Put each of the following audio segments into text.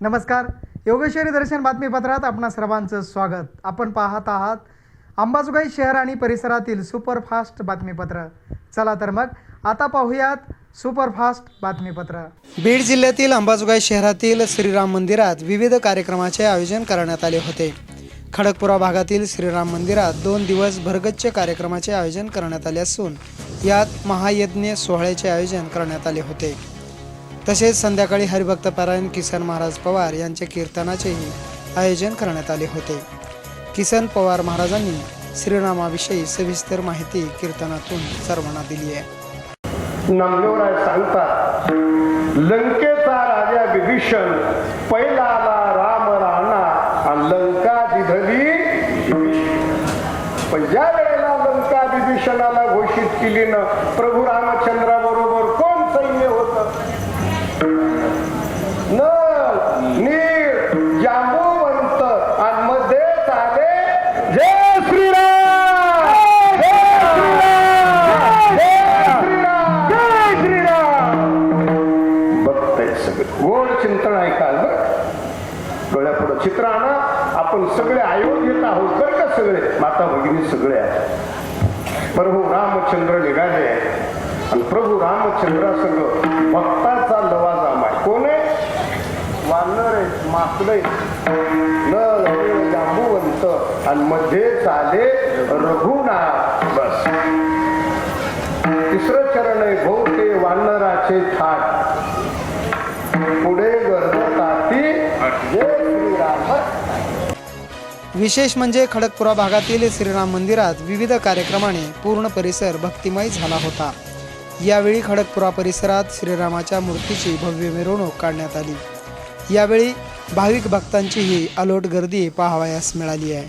नमस्कार. योगेश्वरी दर्शन बातमीपत्रात आपणा सर्वांचं स्वागत. आपण पाहत आहात अंबाजोगाई शहर आणि परिसरातील सुपरफास्ट बातमीपत्र. चला तर मग आता पाहूयात सुपरफास्ट बातमीपत्र. बीड जिल्ह्यातील अंबाजोगाई शहरातील श्रीराम मंदिरात विविध कार्यक्रमाचे आयोजन करण्यात आले होते. खडकपुरा भागातील श्रीराम मंदिरात दोन दिवस भरगच्च कार्यक्रमाचे आयोजन करण्यात आले असून यात महायज्ञ सोहळ्याचे आयोजन करण्यात आले होते. तसेच संध्याकाळी हरिभक्त पारायण किसन महाराज पवार यांच्या कीर्तनाचेही आयोजन करण्यात आले होते. किसन पवार महाराजांनी श्रीरामाविषयी सविस्तर माहिती कीर्तनातून सर्वांना दिली आहे. नामदेवराय सांगतात लंकेचा राजा विभीषण पहिला आला राम राणा लंका दिधली पण ज्या वेळेला लंका विभीषणाला घोषित केली ना प्रभू राम सगळे माता भगिनी सगळे आहेत. प्रभू रामचंद्र निघाले. आणि प्रभू रामचंद्रासंग भक्ताचा लवाजाम आहे कोण आहे? वानर आहे माकड आहे. जांबूवंत. आणि मध्ये चाले रघुनाथ. बस. तिसरं चरण आहे भो विशेष म्हणजे खडकपुरा भागातील श्रीराम मंदिरात विविध कार्यक्रमाने पूर्ण परिसर भक्तिमय झाला होता. यावेळी खडकपुरा परिसरात श्रीरामाच्या मूर्तीची भव्य मिरवणूक काढण्यात आली. यावेळी भाविक भक्तांचीही अलोट गर्दी पाहावयास मिळाली आहे.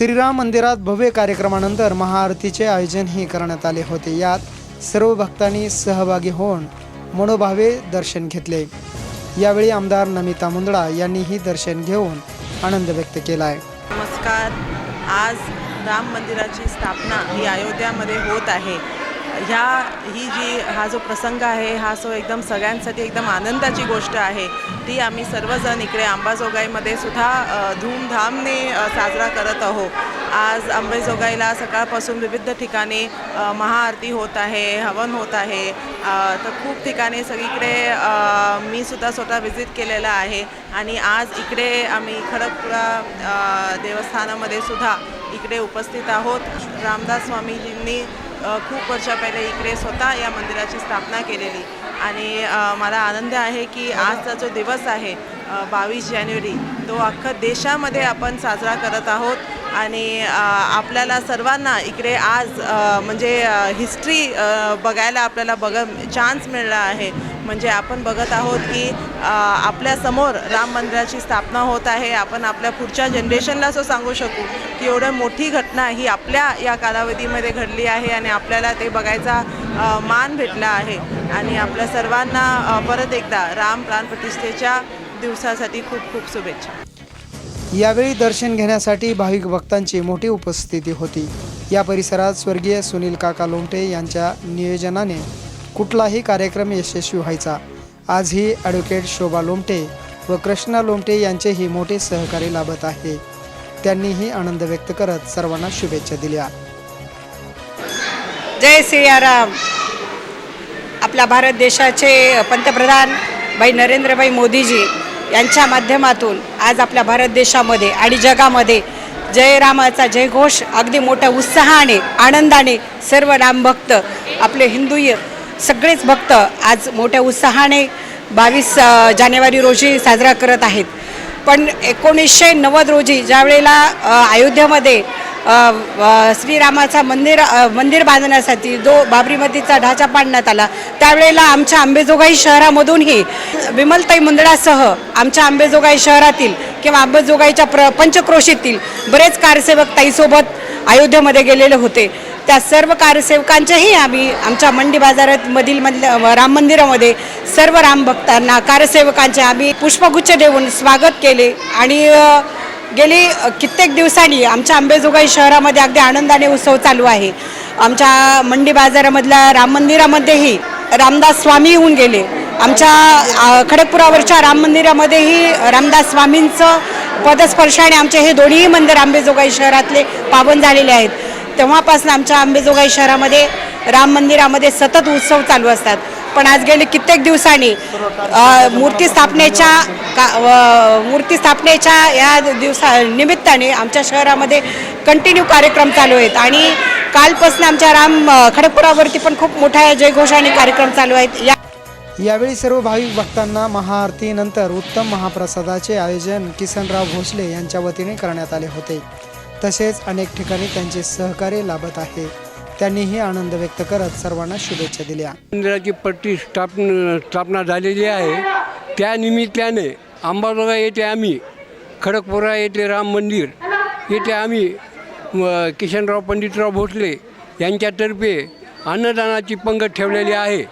श्रीराम मंदिरात भव्य कार्यक्रमानंतर महाआरतीचे आयोजनही करण्यात आले होते. यात सर्व भक्तांनी सहभागी होऊन मनोभावे दर्शन घेतले. यावेळी आमदार नमिता मुंदडा यांनीही दर्शन घेऊन आनंद व्यक्त केला आहे नमस्कार. आज राम मंदिराची स्थापना ही अयोध्यामध्ये होत आहे. ह्या ही जी हा जो प्रसंग आहे हा सो एकदम सगळ्यांसाठी एकदम आनंदाची गोष्ट आहे. ती आम्ही सर्वजण इकडे अंबाजोगाईमध्ये सुद्धा धूमधामने साजरा करत आहोत. आज अंबाजोगाईला सकाळपासून विविध ठिकाणी महाआरती होत आहे हवन होत आहे. तर खूप ठिकाणी सगळीकडे मी सुद्धा स्वतः व्हिजिट केलेलं आहे. आणि आज इकडे आम्ही खडकपुरा देवस्थानामध्ये सुद्धा इकडे उपस्थित आहोत. रामदास स्वामीजींनी खूप वर्षा पहिले इकडे स्वतः या मंदिराची स्थापना केलेली. आणि मला आनंद आहे की आजचा जो दिवस आहे बावीस जानेवारी तो अख्खा देशामध्ये आपण साजरा करत आहोत. आणि आपल्याला सर्वांना इकडे आज म्हणजे हिस्ट्री बघायला आपल्याला बघ चान्स मिळला आहे. म्हणजे आपण बघत आहोत की आपल्यासमोर राम मंदिराची स्थापना होत आहे. आपण आपल्या पुढच्या जनरेशनला असं सांगू शकू की एवढं मोठी घटना ही आपल्या या कालावधीमध्ये घडली आहे आणि आपल्याला ते बघायचा मान भेटला आहे. आणि आपल्या सर्वांना परत एकदा राम प्राणप्रतिष्ठेच्या दिवसासाठी खूप खूप शुभेच्छा. यावेळी दर्शन घेण्यासाठी भाविक भक्तांची मोठी उपस्थिती होती. या परिसरात स्वर्गीय सुनील काका लोमटे यांच्या नियोजनाने कुठलाही कार्यक्रम यशस्वी व्हायचा. आजही ॲडव्होकेट शोभा लोमटे व कृष्णा लोमटे यांचेही मोठे सहकार्य लाभत आहे. त्यांनीही आनंद व्यक्त करत सर्वांना शुभेच्छा दिल्या. जय सियाराम आपल्या भारत देशाचे पंतप्रधान भाई नरेंद्रभाई मोदीजी यांच्या माध्यमातून आज आपल्या भारत देशामध्ये आणि जगामध्ये जय रामाचा जयघोष अगदी मोठ्या उत्साहाने आनंदाने सर्व रामभक्त आपले हिंदू सगळेच भक्त आज मोठ्या उत्साहाने बावीस जानेवारी रोजी साजरा करत आहेत. पण एकोणीसशे नव्वद रोजी ज्यावेळेला अयोध्येमध्ये श्रीरामाचा मंदिर मंदिर बांधण्यासाठी जो बाबरी मस्जिदचा ढाचा पाडण्यात आला त्यावेळेला आमच्या आंबेजोगाई शहरामधूनही विमलताई मुंदडासह आमच्या आंबेजोगाई शहरातील किंवा आंबेजोगाईच्या प्र पंचक्रोशीतील बरेच कारसेवक ताईसोबत अयोध्येमध्ये गेलेले होते. त्या सर्व कारसेवकांच्याही आम्ही आमच्या मंडी बाजारात मधील मधल्या राम मंदिरामध्ये सर्व राम भक्तांना कारसेवकांचे आम्ही पुष्पगुच्छ देऊन स्वागत केले. आणि गेली कित्येक दिवसांनी आमच्या आंबेजोगाई शहरामध्ये अगदी आनंदाने उत्सव चालू आहे. आमच्या मंडी बाजारामधल्या राम मंदिरामध्येही रामदास स्वामी येऊन गेले. आमच्या खडगपुरावरच्या खडकपुरावरच्या राम मंदिरामध्येही रामदास स्वामींचं पदस्पर्शाने आमचे हे दोन्ही मंदिर आंबेजोगाई शहरातले पावन झालेले आहेत. तेव्हापासून आमच्या अंबेजोगाई शहरामध्ये राम मंदिरामध्ये सतत उत्सव चालू असतात. पण आज गेले कित्येक दिवसांनी मूर्ती स्थापनेच्या का व- मूर्ती स्थापनेच्या या दिवसा निमित्ताने आमच्या शहरामध्ये कंटिन्यू कार्यक्रम चालू आहेत. आणि कालपासून आमच्या राम खडगपुरावरती खडकपुरावरती पण खूप मोठ्या जयघोषाने कार्यक्रम चालू आहेत. या यावेळी सर्व भाविक भक्तांना महाआरतीनंतर उत्तम महाप्रसादाचे आयोजन किसनराव भोसले यांच्या वतीने करण्यात आले होते. तसेच अनेक ठिकाणी त्यांचे सहकार्य लाभत आहे. त्यांनीही आनंद व्यक्त करत सर्वांना शुभेच्छा दिल्या. मंदिराची पट्टी स्थापन स्थापना झालेली आहे. त्या निमित्ताने अंबाजोगा येथे आम्ही खडकपुरा येथे राम मंदिर येथे आम्ही किशनराव पंडितराव भोसले यांच्यातर्फे अन्नदानाची पंगत ठेवलेली आहे.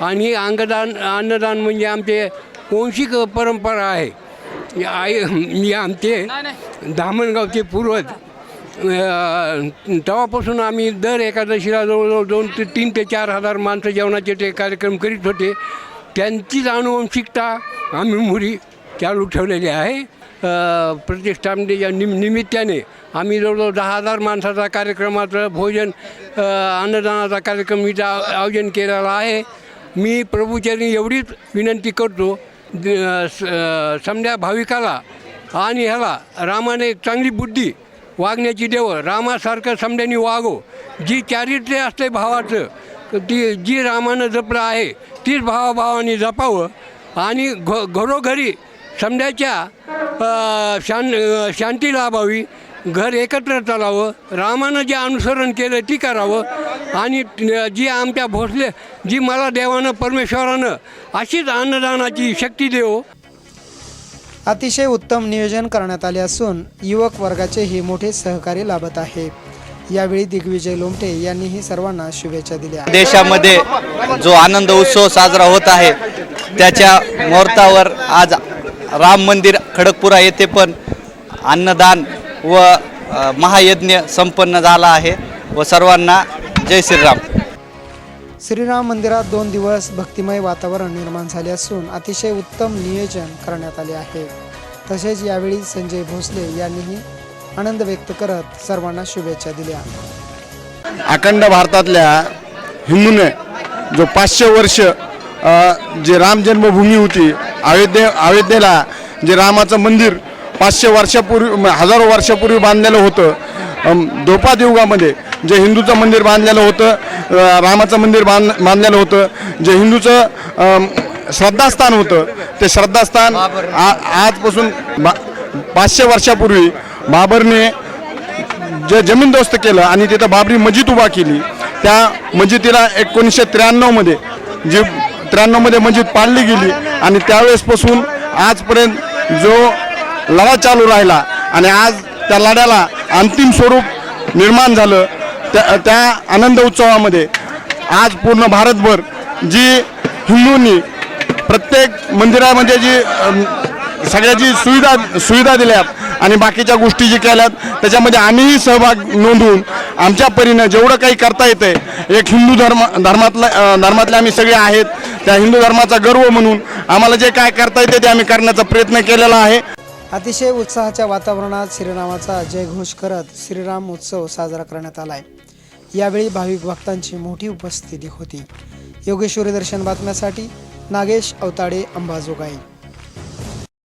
आणि अंगदान अन्नदान म्हणजे आमचे वंशिक परंपरा आहे. या- आई मी आमचे धामणगावचे पूर्वज तेव्हापासून आम्ही दर एकादशीला जवळजवळ दोन ते तीन ते चार हजार माणसं जेवणाचे ते कार्यक्रम करीत होते. त्यांचीच आनुवंशिकता आम्ही मुरी चालू ठेवलेली आहे. अ, प्रतिष्ठापनेच्या निम निमित्ताने आम्ही जवळजवळ दहा हजार माणसाचा कार्यक्रमाचं भोजन अन्नदानाचा कार्यक्रम इथं आयोजन केलेला आहे. मी प्रभूचरणी एवढीच विनंती करतो स- समजा भाविकाला आणि ह्याला रामाने एक चांगली बुद्धी वागण्याची देवं रामासारखं समजानी वागो. जी चारित्र्य असते भावाचं ती जी रामानं जपलं आहे तीच भावाभावाने जपावं. आणि घ घरोघरी समजाच्या शां शांती लाभावी घर एकत्र चालावं. रामानं जे अनुसरण केलं ती करावं. आणि जी आमच्या भोसले जी मला देवानं परमेश्वरानं अशीच अन्नदानाची शक्ती देवो. अतिशय उत्तम नियोजन करण्यात आले असून युवक वर्गाचेही मोठे सहकार्य लाभत आहे. यावेळी दिग्विजय लोमटे यांनीही सर्वांना शुभेच्छा दिल्या. देशामध्ये जो आनंद उत्सव साजरा होत आहे त्याच्या मुहूर्तावर आज राम मंदिर खडकपुरा येथे पण अन्नदान व महायज्ञ संपन्न झाला आहे. व सर्वांना जय श्रीराम. श्रीराम मंदिरात दोन दिवस भक्तिमय वातावरण निर्माण झाले असून अतिशय उत्तम नियोजन करण्यात आले आहे. तसेच यावेळी संजय भोसले यांनीही आनंद व्यक्त करत सर्वांना शुभेच्छा दिल्या. अखंड भारतातल्या हिंदूने जो पाचशे वर्ष जे राम जन्मभूमी होती अयोध्ये अयोध्येला जे रामाचं मंदिर पाचशे वर्षापूर्वी हजारो वर्षापूर्वी बांधलेलं होतं अम, युगामध्ये जे हिंदूचं मंदिर बांधलेलं होतं रामाचं मंदिर बांध बांधलेलं होतं जे हिंदूचं श्रद्धास्थान होतं ते श्रद्धास्थान आ आजपासून बा पाचशे वर्षापूर्वी बाबरने जे जमीनदोस्त केलं आणि तिथं बाबरी मस्जिद उभा केली त्या मस्जिदीला एकोणीसशे त्र्याण्णवमध्ये जी त्र्याण्णवमध्ये मस्जिद पाडली गेली आणि त्यावेळेसपासून आजपर्यंत जो लढा चालू राहिला आणि आज त्या लढ्याला अंतिम स्वरूप निर्माण झालं. त्या त्या आनंद उत्सवामध्ये आज पूर्ण भारतभर जी हिंदूंनी प्रत्येक मंदिरामध्ये जी सगळ्याची सगळ्या जी सुविधा सुविधा दिल्यात आणि बाकीच्या गोष्टी जी केल्यात त्याच्यामध्ये आम्हीही सहभाग नोंदवून आमच्या परीनं जेवढं काही करता येतंय एक हिंदू धर्म धर्मातला धर्मातले आम्ही सगळे आहेत. त्या हिंदू धर्माचा गर्व म्हणून आम्हाला जे काय करता येते ते आम्ही करण्याचा प्रयत्न केलेला आहे. अतिशय उत्साहाच्या वातावरणात श्रीरामाचा जयघोष करत श्रीराम उत्सव साजरा करण्यात आला आहे यावेळी भाविक भक्तांची मोठी उपस्थिती होती. योगेश्वरी दर्शन बातम्यासाठी नागेश अवताडे अंबाजोगाई.